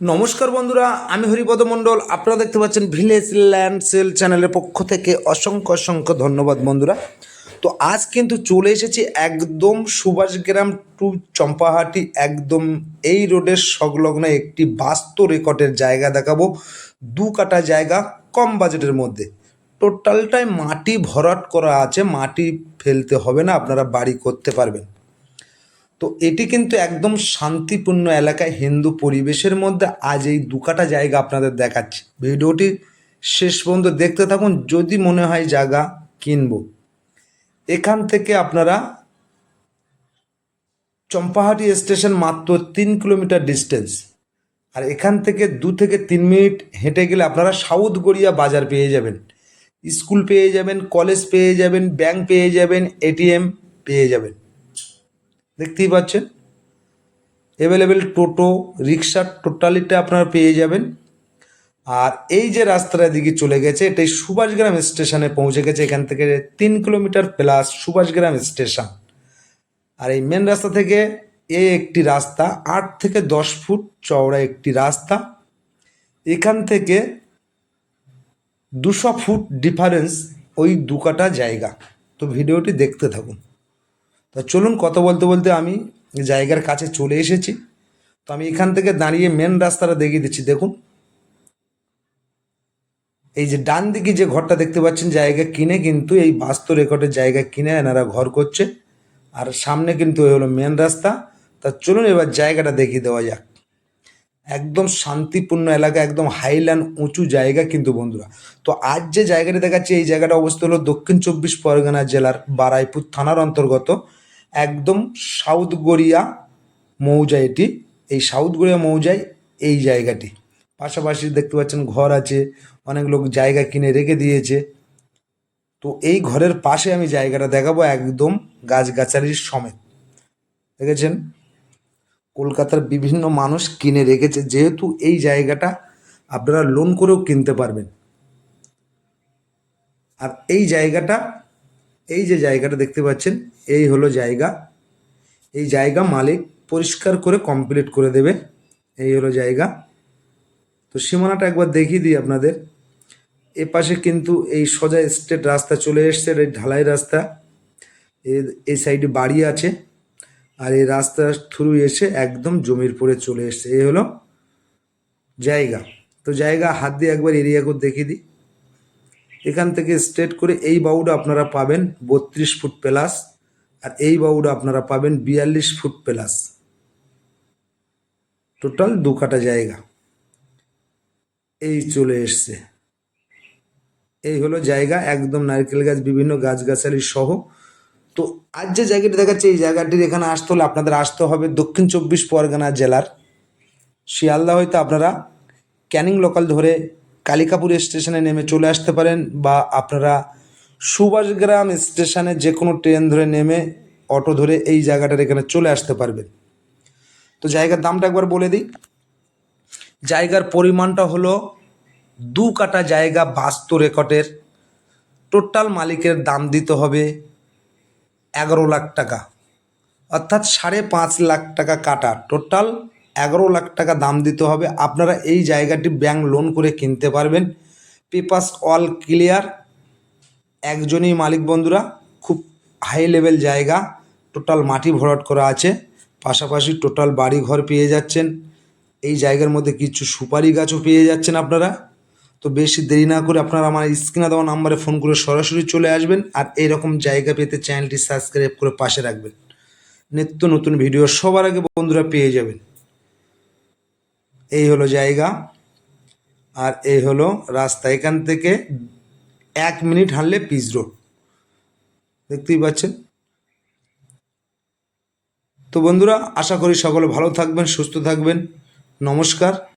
নমস্কার বন্ধুরা, আমি হরিপদ মণ্ডল। আপনারা দেখতে পাচ্ছেন ভিলেজ ল্যান্ড সেল চ্যানেলের পক্ষ থেকে অসংখ্য অসংখ্য ধন্যবাদ বন্ধুরা। তো আজ কিন্তু চলে এসেছি একদম সুভাষগ্রাম টু চম্পাহাটি, একদম এই রোডের সংলগ্ন একটি বাস্তু রেকর্ডের জায়গা দেখাবো। দু কাটা জায়গা কম বাজেটের মধ্যে। টোটালটাই মাটি ভরাট করা আছে, মাটি ফেলতে হবে না, আপনারা বাড়ি করতে পারবেন। তো এটি কিন্তু একদম শান্তিপূর্ণ এলাকায় হিন্দু পরিবেশের মধ্যে আজ এই দুকাটা জায়গা আপনাদের দেখাচ্ছি। ভিডিওটি শেষ পর্যন্ত দেখতে থাকুন, যদি মনে হয় জায়গা কিনব। এখান থেকে আপনারা চম্পাহাটি স্টেশন মাত্র তিন কিলোমিটার ডিস্টেন্স। আর এখান থেকে দু থেকে তিন মিনিট হেঁটে গেলে আপনারা সাউথ গড়িয়া বাজার পেয়ে যাবেন। স্কুল পেয়ে যাবেন, কলেজ পেয়ে যাবেন, ব্যাংক পেয়ে যাবেন, এটিএম পেয়ে যাবেন। দেখতেই পাচ্ছেন। অ্যাভেলেবেল টোটো রিক্সা টোটালিটা আপনারা পেয়ে যাবেন। আর এই যে রাস্তাটা দিকে চলে গেছে, এটাই সুভাষগ্রাম স্টেশনে পৌঁছে গেছে, এখান থেকে তিন কিলোমিটার প্লাস সুভাষগ্রাম স্টেশন। আর এই মেন রাস্তা থেকে এ একটি রাস্তা, আট থেকে দশ ফুট চওড়া একটি রাস্তা। এখান থেকে দুশো ফুট ডিফারেন্স ওই দু দুকাটা জায়গা। তো ভিডিওটি দেখতে থাকুন। তা চলুন কথা বলতে বলতে আমি জায়গার কাছে চলে এসেছি। তো আমি এখান থেকে দাঁড়িয়ে মেন রাস্তাটা দেখিয়ে দিচ্ছি, দেখুন। এই যে ডান দিকে যে ঘরটা দেখতে পাচ্ছেন, জায়গা কিনে কিন্তু এই বাস্তু রেকর্ডের জায়গা কিনে এনারা ঘর করছে। আর সামনে কিন্তু হলো মেন রাস্তা। তা চলুন এবার জায়গাটা দেখিয়ে দেওয়া যাক। একদম শান্তিপূর্ণ এলাকা, একদম হাইল্যান্ড উঁচু জায়গা কিন্তু বন্ধুরা। তো আজ যে জায়গাটা দেখাচ্ছি, এই জায়গাটা অবস্থিত হলো দক্ষিণ চব্বিশ পরগনা জেলার বারাইপুর থানার অন্তর্গত। একদম সাউথ গড়িয়া মৌজা এটি। এই সাউথ গড়িয়া মৌজায় এই জায়গাটি। পাশাপাশি দেখতে পাচ্ছেন ঘর আছে, অনেক লোক জায়গা কিনে রেখে দিয়েছে। তো এই ঘরের পাশে আমি জায়গাটা দেখাবো একদম গাছগাছালির সমেত। দেখেছেন? কলকাতার বিভিন্ন মানুষ কিনে রেখেছে। যেহেতু এই জায়গাটা আপনারা লোন করেও কিনতে পারবেন। আর এই জায়গাটা এই যে জায়গাটা দেখতে পাচ্ছেন, এই হলো জায়গা। এই জায়গা মালিক পরিষ্কার করে কমপ্লিট করে দেবে। এই হলো জায়গা। তো সীমানাটা একবার দেখিয়ে দিই আপনাদের। এ পাশে কিন্তু এই সোজা স্টেট রাস্তা চলে এসছে এই ঢালাই রাস্তা। এই সাইডে বাড়ি আছে। আর এই রাস্তার থ্রু এসে একদম জমির পরে চলে এসছে। এই হলো জায়গা। তো জায়গা হাত দিয়ে একবার এরিয়া করে দেখিয়ে দিই। এখান থেকে স্ট্রেট করে এই বাউটা আপনারা পাবেন বত্রিশ ফুট প্লাস, আর এই বাউটা আপনারা পাবেন বিয়াল্লিশ ফুট প্লাস। টোটাল দু কাটা জায়গা। এই চলে এসছে। এই হলো জায়গা, একদম নারকেল গাছ, বিভিন্ন গাছগাছালি সহ। তো আজ যে জায়গাটি দেখাচ্ছে, এই জায়গাটির এখানে আসতে হলে আপনাদের আসতে হবে দক্ষিণ চব্বিশ পরগনা জেলার। শিয়ালদা হয়তো আপনারা ক্যানিং লোকাল ধরে কালিকাপুর স্টেশনে নেমে চলে আসতে পারেন বা আপনারা সুভাষগ্রাম স্টেশনে যে কোনো ট্রেন ধরে নেমে অটো ধরে এই জায়গাটার এখানে চলে আসতে পারবেন। তো জায়গার দামটা একবার বলে দিই। জায়গার পরিমাণটা হলো দু কাটা জায়গা বাস্তু রেকর্ডের। টোটাল মালিকের দাম দিতে হবে এগারো লাখ টাকা। অর্থাৎ সাড়ে পাঁচ লাখ টাকা কাটা টোটাল। এগারো লাখ টাকা দাম দিতে হবে। আপনারা এই জায়গাটি ব্যাংক লোন করে কিনতে পারবেন। পেপাস অল ক্লিয়ার একজনই মালিক বন্ধুরা, খুব হাই লেভেল জায়গা। টোটাল মাটি ভরাট করা আছে। পাশাপাশি টোটাল বাড়ি ঘর পেয়ে যাচ্ছেন। এই জায়গার মধ্যে কিছু সুপারি গাছও পেয়ে যাচ্ছেন আপনারা। তো বেশি দেরি না করে আপনারা আমার স্ক্রিনে দেওয়া নাম্বারে ফোন করে সরাসরি চলে আসবেন আর এইরকম জায়গা পেতে চ্যানেলটি সাবস্ক্রাইব করে পাশে রাখবেন। নিত্য নতুন ভিডিও সবার আগে বন্ধুরা পেয়ে যাবেন। এই হলো জায়গা আর এই হলো রাস্তা। এখান থেকে এক মিনিট হাঁটলে পিস রোড। দেখতেই পাচ্ছেন? তো বন্ধুরা, আশা করি সকলে ভালো থাকবেন, সুস্থ থাকবেন। নমস্কার।